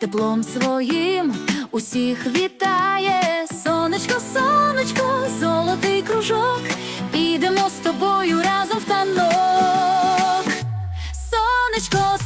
теплом своїм усіх вітає. Сонечко, сонечко, золотий кружок, підемо з тобою разом в танок. Сонечко,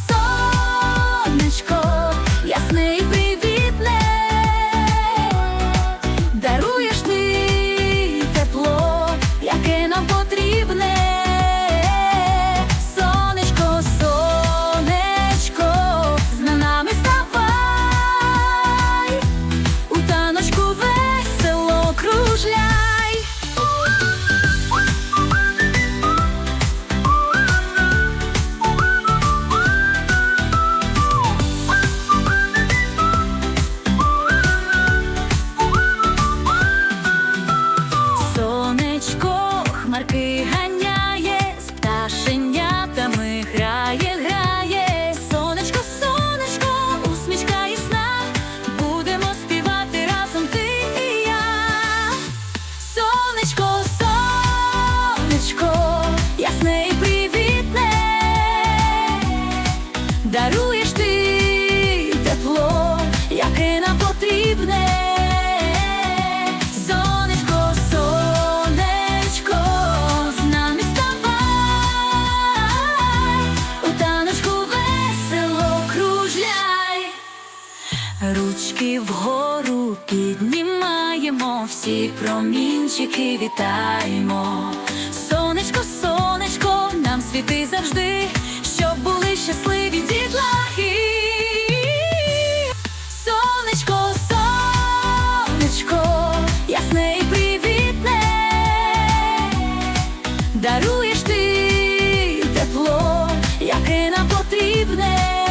хмарки Ручки вгору піднімаємо, всі промінчики вітаємо. Сонечко, сонечко, нам світи завжди, щоб були щасливі дітлахи. Сонечко, сонечко, ясне і привітне, даруєш ти тепло, яке нам потрібне.